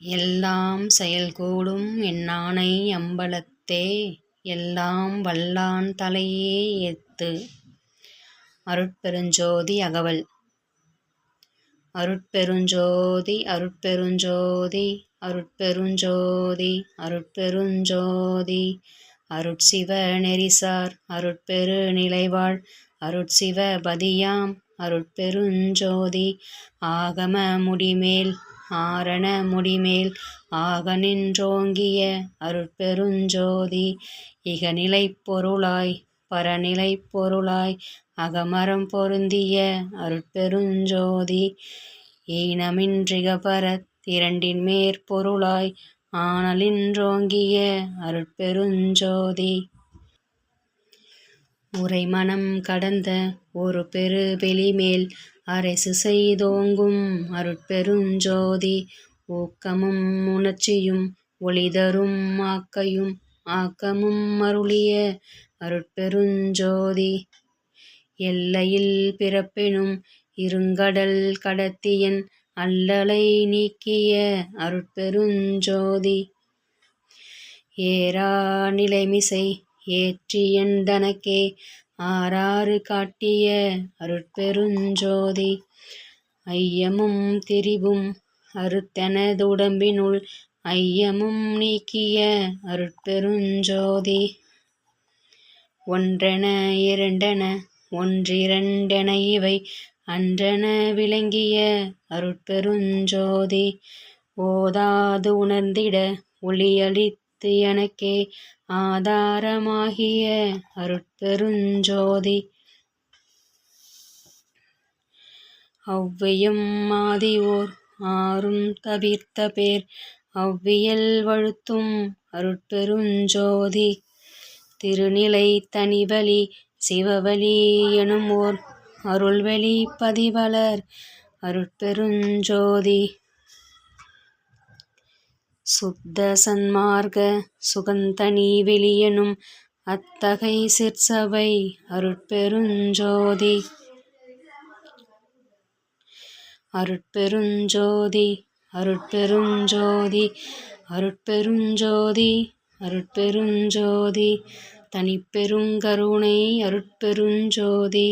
எல்லாம் செயல்கூடும் என்னானை அம்பலத்தே எல்லாம் வல்லான் தலையே ஏத்து. அருட்பெருஞ்சோதி அகவல். அருட்பெருஞ்சோதி அருட்பெருஞ்சோதி அருட்பெருஞ்சோதி அருட்பெருஞ்சோதி. அருட்சிவ நெறிசார் அருட்பெரு நிலைவாழ் அருட்சிவ பதியாம் அருட்பெருஞ்சோதி. ஆகம முடிமேல் ஆரண முடிமேல் ஆக நின்றோங்கிய அருட்பெருஞ்சோதி இகநிலைப் பொருளாய் பரநிலைப் பொருளாய் அகமரம் பொருந்திய அருட்பெருஞ்சோதி ஈனமின்றிகபரத் இரண்டின் மேற்பொருளாய் ஆனலின்றோங்கிய அருட்பெருஞ்ஜோதி உரைமனம் கடந்த ஒரு பெரு வெளிமேல் அரசு செய்தோங்கும் அருட்பெருஞ்சோதி ஊக்கமும் உணர்ச்சியும் ஒளிதரும் ஆக்கையும் ஆக்கமும் அருளிய அருட்பெருஞ்சோதி எல்லையில் பிறப்பினும் இருங்கடல் கடத்தியன் அல்லலை நீக்கிய அருட்பெருஞ்சோதி ஏரா நிலைமிசை ஏற்றியண்டனக்கே ஆறாறு காட்டிய அருட்பெருஞ்சோதி ஐயமும் திரிவும் அறுத்தனதுடம்பினுள் ஐயமும் நீக்கிய அருட்பெருஞ்சோதி ஒன்றென இரண்டென ஒன்றிரண்டென இவை அன்றென விளங்கிய அருட்பெருஞ்சோதி ஓதாது உணர்ந்திட ஒளியளித்த எனக்கே ஆதாரமாகிய அருட்பெருஞ்சோதி. ஒவ்வியும் மாதியோர் ஆறும் தவிர்த்த பேர் அவ்வியல் வழுத்தும் அருட்பெருஞ்சோதி. திருநிலை தனிவலி சிவவலி எனும் ஓர் அருள்வெளி பதிவளர் அருட்பெருஞ்சோதி. சுத்த சன்மார்க்க சுகந்தனி வெளியனும் அத்தகை சிற்சபை அருட்பெருஞ்சோதி. அருட்பெருஞ்சோதி அருட்பெருஞ்சோதி அருட்பெருஞ்சோதி அருட்பெருஞ்சோதி தனிப்பெருங்கருணை அருட்பெருஞ்சோதி.